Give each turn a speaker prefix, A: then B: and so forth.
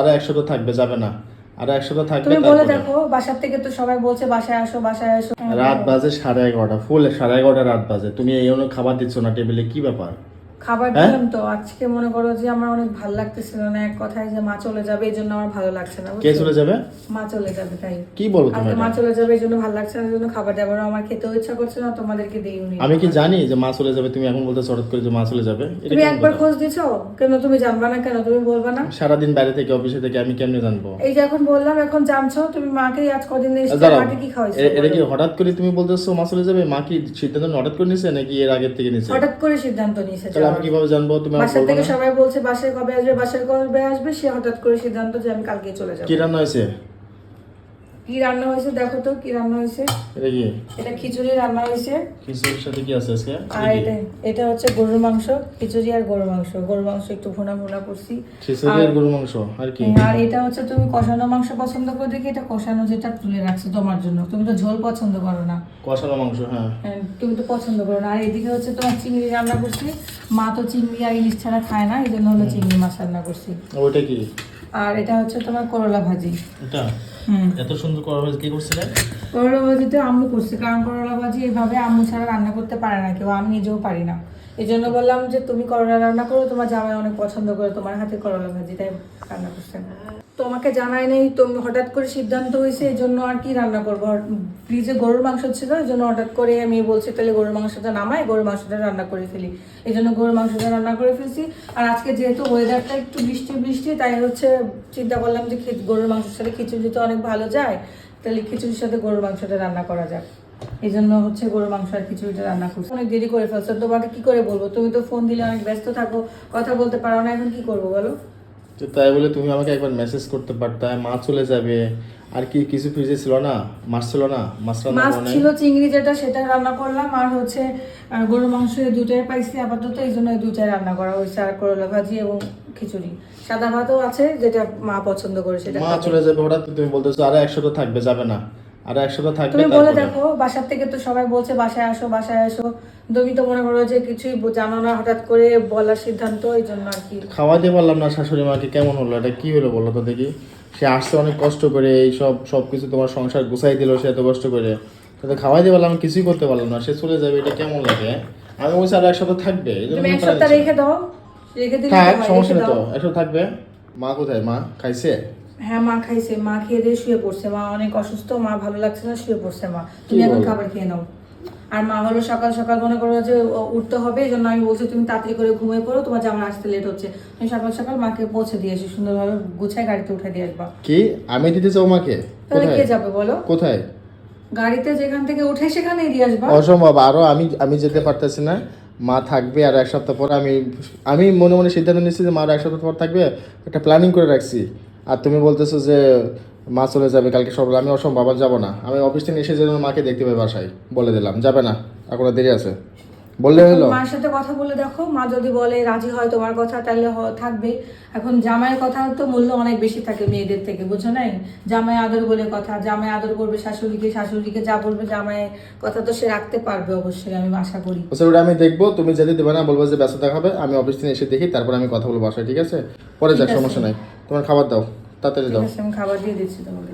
A: আরও একশো থাকবে যাবে না। আরও একশো তো থাকবে
B: তুমি বলে দেখো বাসার থেকে তো সবাই বলছে বাসায় আসো বাসায় আসো।
A: রাত বাজে সাড়ে এগারোটা ফুল সাড়ে এগারোটা রাত বাজে। তুমি এই খাবার দিচ্ছ না টেবিলে কি ব্যাপার?
B: খাবার
A: হ্যাঁ?
B: দিলাম তো। আজকে মনে করো যে আমার অনেক ভালো লাগতেছিল না। এক কথায় যে মা চলে যাবে এই জন্য আমার ভালো লাগছে না
A: কে চলে যাবে?
B: মা চলে যাবে তাই।
A: কি বলো তুমি
B: আজকে মা চলে যাবে এই জন্য ভালো লাগছে না জন্য খাবার দাবার আমার খেতেও ইচ্ছা করছে না তোমাদেরকে দিই উনি
A: আমি কি জানি যে মা চলে যাবে তুমি এখন বলতে হঠাৎ করে যে মা চলে যাবে?
B: তুমি একবার খোঁজ দিছো? কেন তুমি জানবা না কেন তুমি বলবা না?
A: সারাদিন বাইরে থেকে অফিসে থেকে আমি কেমনে জানব?
B: এই যে এখন বললাম এখন জানছো তুমি মাকে আজ কদিন
A: দাঁড়াও,
B: মাকে কি খাওয়াইছো
A: এটা কি হঠাৎ করে তুমি বলতেছো মা চলে যাবে? মা কি সিদ্ধান্ত হঠাৎ করে নিছে নাকি এর আগের থেকে নিছে?
B: হঠাৎ করে সিদ্ধান্ত নিয়েছে
A: তাহলে আমি কীভাবে জানব তুমি বাসা
B: বাসার থেকে সবাই বলছে বাসায় কবে আসবে? বাসায় কবে আসবে? সে হঠাৎ করে সিদ্ধান্ত যে আমি কালকে চলে যাব।
A: কি রান্না হয়েছে?
B: কি রান্না হয়েছে দেখো তো কি রান্না হয়েছে?
A: এটা কি
B: এটা খিচুড়ি রান্না হয়েছে।
A: খিচুড়ির সাথে কি আছে আজকে?
B: আর এটা এটা হচ্ছে গরুর মাংস খিচুড়ি আর গরুর মাংস। গরুর মাংস একটু ভুনা ভুনা করছি।
A: খিচুড়ি আর গরু মাংস আর কি?
B: আর এটা হচ্ছে তুমি কষানো মাংস পছন্দ করে দেখি এটা কষানো যেটা তুলে রাখছো তোমার জন্য। তুমি তো ঝোল পছন্দ করো না।
A: কষানো মাংস হ্যাঁ।
B: হ্যাঁ, তুমি তো পছন্দ করো না। আর এদিকে হচ্ছে তোমার চিংড়ি রান্না করছি। মা তো চিংড়ি আর ইলিশ ছাড়া খায় না এই জন্য হলো চিংড়ি মাছ রান্না করছি।
A: ওইটা কি?
B: আর এটা হচ্ছে তোমার করলা ভাজি।
A: এটা? এত সুন্দর করলা ভাজি কে করছিলে
B: করলা ভাজি তো আম্মু করছে কারণ করলা ভাজি এভাবে আম্মু ছাড়া রান্না করতে পারে না কেউ আমি নিজেও পারি না। এই জন্য বললাম যে তুমি করলা রান্না করো, তোমার জামাই অনেক পছন্দ করে, তোমার হাতে করলা ভাজি, তাই রান্না করছে। তোমাকে জানাই নেই তুমি হঠাৎ করে সিদ্ধান্ত হয়েছে এই জন্য আর কি রান্না করব? ফ্রিজে গরুর মাংস ছিল এই জন্য হঠাৎ করে আমি বলছি, তাহলে গরুর মাংসটা নামাই, গরুর মাংসটা রান্না করে ফেলি। এই জন্য গরুর মাংসটা রান্না করে ফেলছি। আর আজকে যেহেতু ওয়েদারটা একটু বৃষ্টি বৃষ্টি, তাই হচ্ছে চিন্তা করলাম যে গরুর মাংসের সাথে খিচুড়ি তো অনেক ভালো যায়, তাহলে খিচুড়ির সাথে গরুর মাংসটা রান্না করা যাক। এই জন্য হচ্ছে গরুর মাংস আর খিচুড়িটা রান্না করছি। অনেক দেরি করে ফেলছো। তোমাকে কি করে বলব? তুমি তো ফোন দিলে অনেক ব্যস্ত থাকো কথা বলতে পারো না এখন কি করব বলো?
A: তো তাই বলে তুমি আমাকে একবার মেসেজ করতে পারতা মা চলে যাবে। আর কি কিছু ফ্রিজে ছিল না? মাছ ছিল না? মাছ রান্না
B: মাছ ছিল চিংড়ি যেটা সেটা রান্না করলাম। আর হচ্ছে গরুর মাংস এই দুটাই পাইছি। আপাতত এই জন্য এই দুটাই রান্না করা হয়েছে। আর করলা ভাজি এবং খিচুড়ি। সাদা ভাতও আছে যেটা মা পছন্দ করে সেটা
A: মা। চলে যাবে হঠাৎ তুমি বলতেছো আরও একশো তো থাকবে যাবে না। আরও একশো তো থাকবে
B: তুমি বলে দেখো বাসার থেকে তো সবাই বলছে বাসায় আসো বাসায় আসো। তুমি তো মনে করো যে কিছুই জানো না হঠাৎ করে বলার সিদ্ধান্ত এই জন্য আর কি।
A: খাওয়াতে পারলাম না শাশুড়ি মাকে কেমন হলো? এটা কি হলো বলো তো দেখি। সে আসছে অনেক কষ্ট করে এই সব সব কিছু তোমার সংসার গুছাই দিল সে এত কষ্ট করে। তাতে খাওয়াইতে পারলাম কিছুই করতে পারলাম না। সে চলে যাবে এটা কেমন লাগে? হ্যাঁ? আমি বলছি আর এক সপ্তাহ থাকবে।
B: তুমি এক সপ্তাহ রেখে দাও। রেখে দিলে
A: থাক সমস্যা নেই তো। একশো থাকবে? মা কোথায়? মা খাইছে?
B: হ্যাঁ মা খাইছে মা খেয়ে দিয়ে শুয়ে পড়ছে। মা অনেক অসুস্থ মা ভালো লাগছে না শুয়ে পড়ছে মা। তুমি এখন খাবার খেয়ে নাও। আর মা হলো সকাল সকাল মনে করো যে উঠতে হবে এই জন্য আমি বলছি তুমি তাড়াতাড়ি করে ঘুমিয়ে পড়ো তোমার জামা আসতে লেট হচ্ছে। তুমি সকাল সকাল মাকে পৌঁছে দিয়ে আসি সুন্দরভাবে গুছায় গাড়িতে উঠে দিয়ে আসবা।
A: কি? আমি দিতে চাও মাকে?
B: তাহলে কে যাবে বলো?
A: কোথায়?
B: গাড়িতে যেখান থেকে উঠে সেখানেই দিয়ে আসবা।
A: অসম্ভব আরও আমি আমি যেতে পারতেছি না। মা থাকবে আর এক সপ্তাহ পর আমি আমি মনে মনে সিদ্ধান্ত নিচ্ছি যে মা আর এক সপ্তাহ পর থাকবে। একটা প্ল্যানিং করে রাখছি। আর তুমি বলতেছো যে মা চলে যাবে কালকে সকালে। আমি অসম্ভব আবার যাব না। আমি অফিস থেকে এসে যেন মাকে দেখতে পাই বাসায় বলে দিলাম। যাবে না এখনও দেরি আছে। বললে হলো?
B: মার সাথে কথা বলে দেখো। মা যদি বলে রাজি হয় তোমার কথা তাহলে থাকবে। এখন জামাইয়ের কথা তো মূল্য অনেক বেশি থাকে মেয়েদের থেকে বুঝছ নাই? জামাই আদর বলে কথা জামাই আদর করবে শাশুড়িকে শাশুড়িকে যা বলবে জামাই কথা তো সে রাখতে পারবে অবশ্যই আমি আশা করি।
A: বলছে ওটা আমি দেখব তুমি যদি দেবে না বলব যে ব্যস্ত দেখাবে আমি অফিস থেকে এসে দেখি তারপর আমি কথা বলব বাসায় ঠিক আছে? পরে যাক সমস্যা নাই। তোমার খাবার দাও তাড়াতাড়ি দাও।
B: আমি খাবার দিয়ে দিচ্ছি তোমাকে।